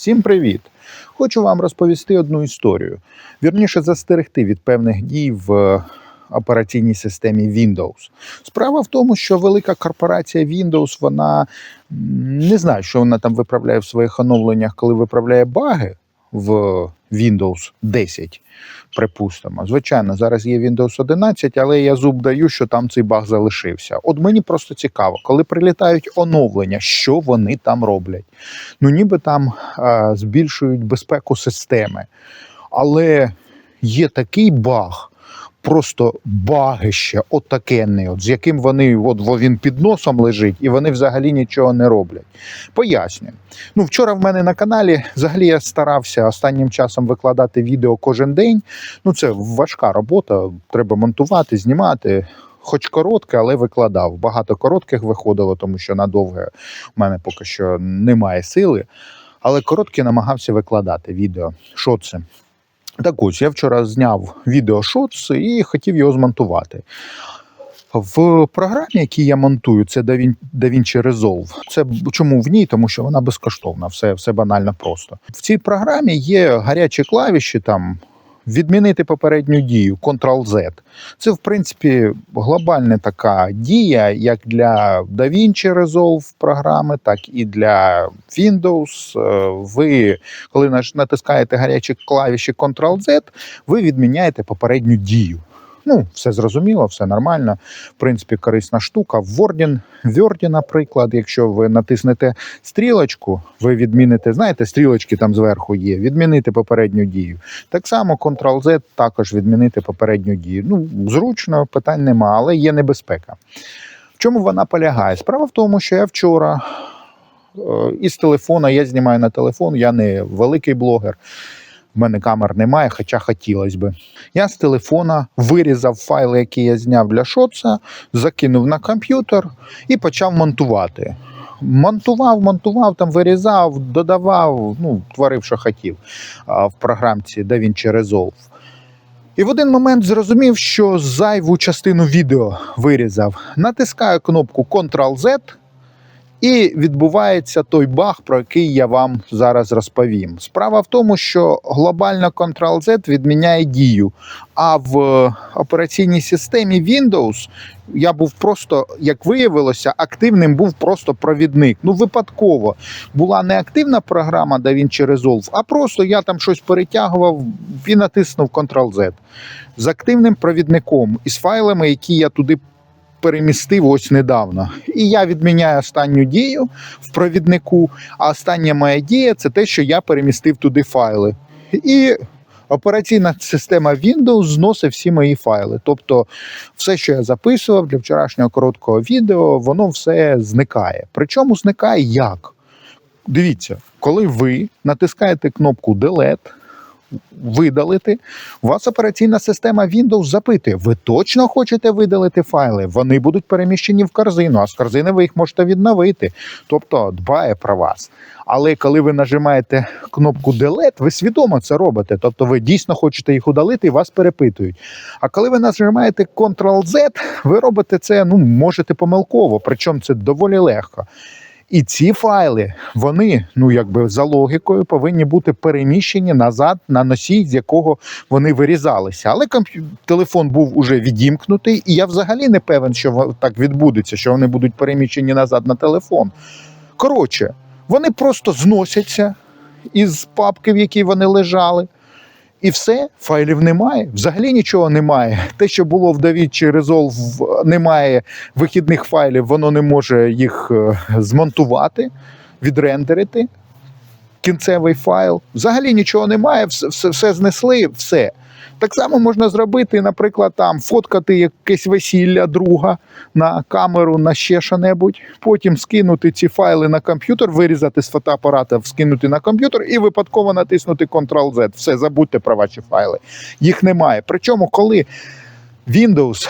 Всім привіт! Хочу вам розповісти одну історію. Вірніше застерегти від певних дій в е, операційній системі Windows. Справа в тому, що велика корпорація Windows, вона не знаю, що вона там виправляє в своїх оновленнях, коли виправляє баги в Windows 10, припустимо. Звичайно, зараз є Windows 11, але я зуб даю, що там цей баг залишився. От мені просто цікаво, коли прилітають оновлення, що вони там роблять. Ну, ніби там е збільшують безпеку системи. Але є такий баг. Просто багище, отакенний, от з яким вони от він під носом лежить, і вони взагалі нічого не роблять. Пояснюю. Ну, вчора в мене на каналі взагалі я старався останнім часом викладати відео кожен день. Ну, це важка робота, треба монтувати, знімати. Хоч коротке, але викладав. Багато коротких виходило, тому що на довге в мене поки що немає сили. Але короткі намагався викладати відео. Що це? Так ось, я вчора зняв відео шоц і хотів його змонтувати. В програмі, якій я монтую, це DaVin- DaVinci Resolve. Це чому в ній? Тому що вона безкоштовна, все, все банально просто. В цій програмі є гарячі клавіші там. Відмінити попередню дію Ctrl-Z. Це, в принципі, глобальна така дія, як для DaVinci Resolve програми, так і для Windows. Е, Ви, коли натискаєте гарячі клавіші Ctrl-Z, ви відміняєте попередню дію. Ну, все зрозуміло, все нормально. В принципі, корисна штука. В Word, Word, наприклад, якщо ви натиснете стрілочку, ви відміните, знаєте, стрілочки там зверху є, відмінити попередню дію. Так само Ctrl-Z також відмінити попередню дію. Ну, зручно, питань нема, але є небезпека. В чому вона полягає? Справа в тому, що я вчора е, із телефона, я знімаю на телефон, я не великий блогер. В мене камер немає, хоча хотілося би. Я з телефона вирізав файли, які я зняв для шоца, закинув на комп'ютер і почав монтувати. Монтував, монтував, там вирізав, додавав, ну, творив, що хотів в програмці DaVinci Resolve. І в один момент зрозумів, що зайву частину відео вирізав. Натискаю кнопку Ctrl-Z, і відбувається той баг, про який я вам зараз розповім. Справа в тому, що глобально Ctrl-Z відміняє дію. А в операційній системі Windows я був просто, як виявилося, активним був просто провідник. Ну, випадково була не активна програма DaVinci Resolve, а просто я там щось перетягував і натиснув Ctrl-Z з активним провідником із файлами, які я туди перемістив ось недавно. І я відміняю останню дію в провіднику, а остання моя дія це те, що я перемістив туди файли. І операційна система Windows зносить всі мої файли. Тобто, все, що я записував для вчорашнього короткого відео, воно все зникає. Причому зникає як? Дивіться, коли ви натискаєте кнопку Delete, видалити, у вас операційна система Windows запитує: ви точно хочете видалити файли? Вони будуть переміщені в корзину, а з корзини ви їх можете відновити. Тобто дбає про вас. Але коли ви нажимаєте кнопку Delete, ви свідомо це робите. Тобто ви дійсно хочете їх удалити і вас перепитують. А коли ви нажимаєте Ctrl-Z, ви робите це, ну, можете помилково, причому це доволі легко. І ці файли, вони, ну якби за логікою, повинні бути переміщені назад на носій, з якого вони вирізалися. Але телефон був уже відімкнутий, і я взагалі не певен, що так відбудеться, що вони будуть переміщені назад на телефон. Коротше, вони просто зносяться із папки, в якій вони лежали. І все, файлів немає. Взагалі нічого немає. Те, що було в DaVinci Resolve, немає вихідних файлів, воно не може їх е, змонтувати, відрендерити. Кінцевий файл. Взагалі нічого немає, все, все, знесли, все. Так само можна зробити, наприклад, там фоткати якесь весілля друга на камеру, на ще що-небудь, потім скинути ці файли на комп'ютер, вирізати з фотоапарата, скинути на комп'ютер і випадково натиснути Ctrl-Z. Все, забудьте про ваші файли. Їх немає. Причому, коли Windows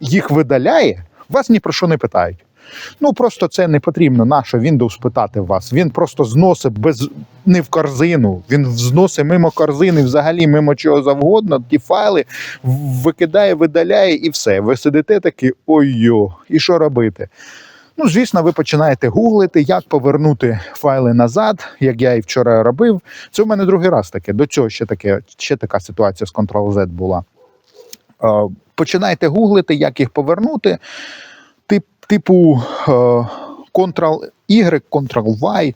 їх видаляє, вас ні про що не питають. Ну просто це не потрібно. Нащо Windows питати вас? Він просто зносить без не в корзину. Він зносить мимо корзини, взагалі мимо чого завгодно. Ті файли викидає, видаляє і все. Ви сидите такі ой-йо, і що робити? Ну, звісно, ви починаєте гуглити, як повернути файли назад, як я і вчора робив. Це у мене другий раз таке. До цього ще таке, ще така ситуація з Ctrl-Z була. Е, Починаєте гуглити, як їх повернути. Тип, типу е, Ctrl-Y, Ctrl-Y,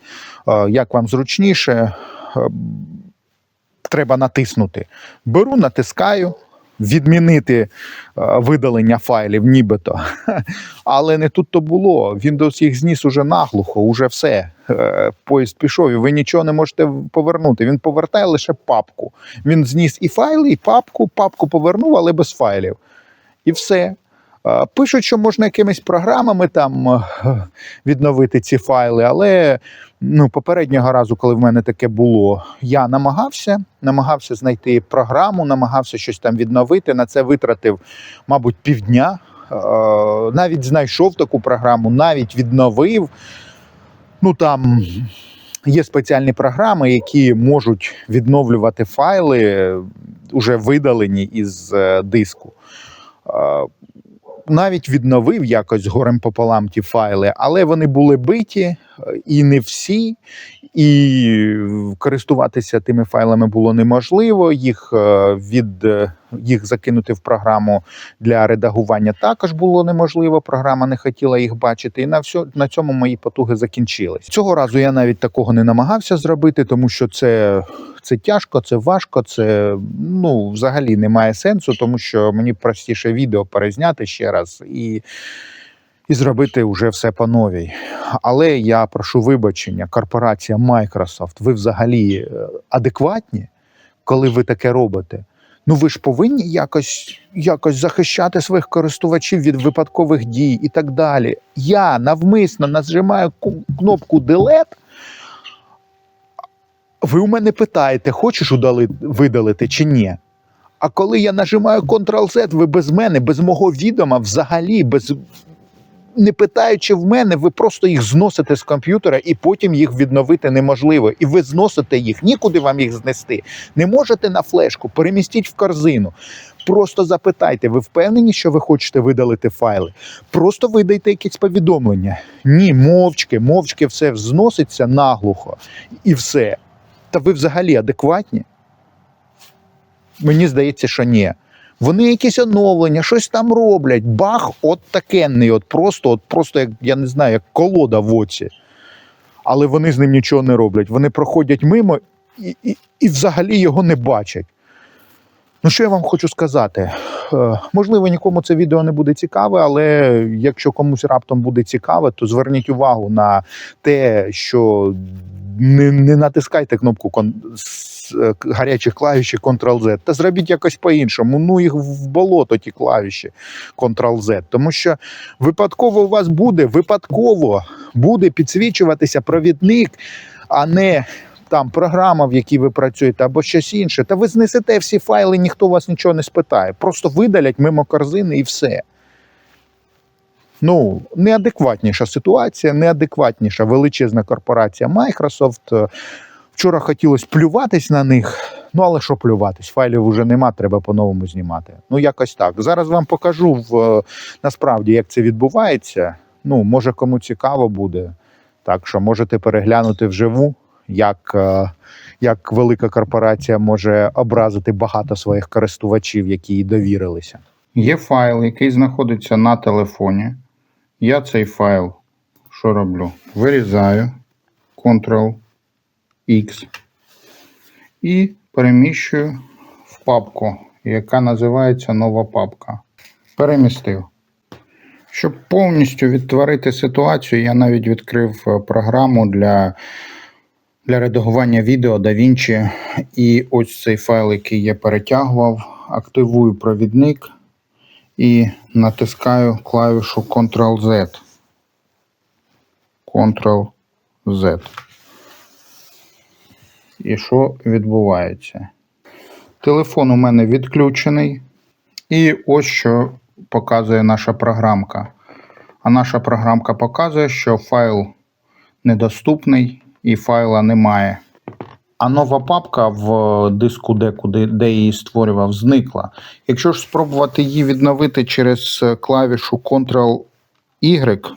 е, як вам зручніше, е, треба натиснути. Беру, натискаю. Відмінити видалення файлів, нібито. Але не тут то було. Windows їх зніс уже наглухо, уже все. Поїзд пішов, і ви нічого не можете повернути. Він повертає лише папку. Він зніс і файли, і папку, папку повернув, але без файлів. І все. Е, Пишуть, що можна якимись програмами там е, відновити ці файли, але ну, попереднього разу, коли в мене таке було, я намагався, намагався знайти програму, намагався щось там відновити. На це витратив, мабуть, півдня. Е, Навіть знайшов таку програму, навіть відновив. Ну там є спеціальні програми, які можуть відновлювати файли, уже видалені із е, диску. Навіть відновив якось горем пополам ті файли, але вони були биті, е, і не всі, і користуватися тими файлами було неможливо. Їх е, від е, їх закинути в програму для редагування також було неможливо. Програма не хотіла їх бачити, і на все на цьому мої потуги закінчились. Цього разу я навіть такого не намагався зробити, тому що це, це тяжко, це важко, це ну взагалі немає сенсу, тому що мені простіше відео перезняти ще раз і. І зробити вже все по новій. Але я прошу вибачення, корпорація Microsoft, ви взагалі е, адекватні, коли ви таке робите? Ну ви ж повинні якось, якось захищати своїх користувачів від випадкових дій і так далі. Я навмисно нажимаю кнопку Delete. Ви у мене питаєте, хочеш удали, видалити чи ні? А коли я нажимаю Ctrl-Z, ви без мене, без мого відома, взагалі, без не питаючи в мене, ви просто їх зносите з комп'ютера і потім їх відновити неможливо. І ви зносите їх, нікуди вам їх знести. Не можете на флешку, перемістіть в корзину. Просто запитайте, ви впевнені, що ви хочете видалити файли? Просто видайте якесь повідомлення. Ні, мовчки, мовчки все зноситься наглухо і все. Та ви взагалі адекватні? Мені здається, що ні. Вони якісь оновлення, щось там роблять. Бах, от такенний, от просто, от просто як я не знаю, як колода в оці. Але вони з ним нічого не роблять. Вони проходять мимо і, і, і взагалі його не бачать. Ну, що я вам хочу сказати? Е, Можливо, нікому це відео не буде цікаве, але якщо комусь раптом буде цікаве, то зверніть увагу на те, що не, не натискайте кнопку кон- е, гарячих клавіші Ctrl-Z, та зробіть якось по-іншому. Ну їх в болото ті клавіші Ctrl-Z. Тому що випадково у вас буде, випадково буде підсвічуватися провідник, а не там програма, в якій ви працюєте, або щось інше. Та ви знесете всі файли, ніхто вас нічого не спитає. Просто видалять мимо корзини і все. Ну, неадекватніша ситуація, неадекватніша величезна корпорація Microsoft. Е, Вчора хотілося плюватись на них. Ну, але що плюватись? Файлів вже нема, треба по-новому знімати. Ну, якось так. Зараз вам покажу в, е, насправді, як це відбувається. Ну, може, кому цікаво буде. Так що можете переглянути вживу, як, е, як велика корпорація може образити багато своїх користувачів, які їй довірилися. Є файл, який знаходиться на телефоні. Я цей файл що роблю? Вирізаю Ctrl-X і переміщую в папку, яка називається нова папка. Перемістив. Щоб повністю відтворити ситуацію, я навіть відкрив е, програму для, для редагування відео DaVinci. І ось цей файл, який я перетягував, активую провідник і натискаю клавішу Ctrl-Z. Ctrl-Z. І що відбувається? Телефон у мене відключений. І ось що показує наша програмка. А наша програмка показує, що файл недоступний і файла немає. А нова папка в диску, де, де її створював, зникла. Якщо ж спробувати її відновити через клавішу Ctrl-Y,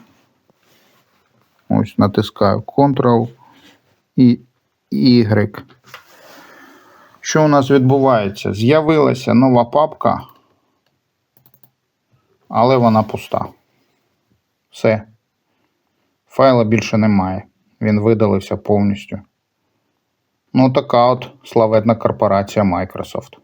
Ось натискаю Ctrl і Y. Що у нас відбувається? З'явилася нова папка, але вона пуста. Все. Файла більше немає. Він видалився повністю. Ну, така от славетна корпорація Microsoft.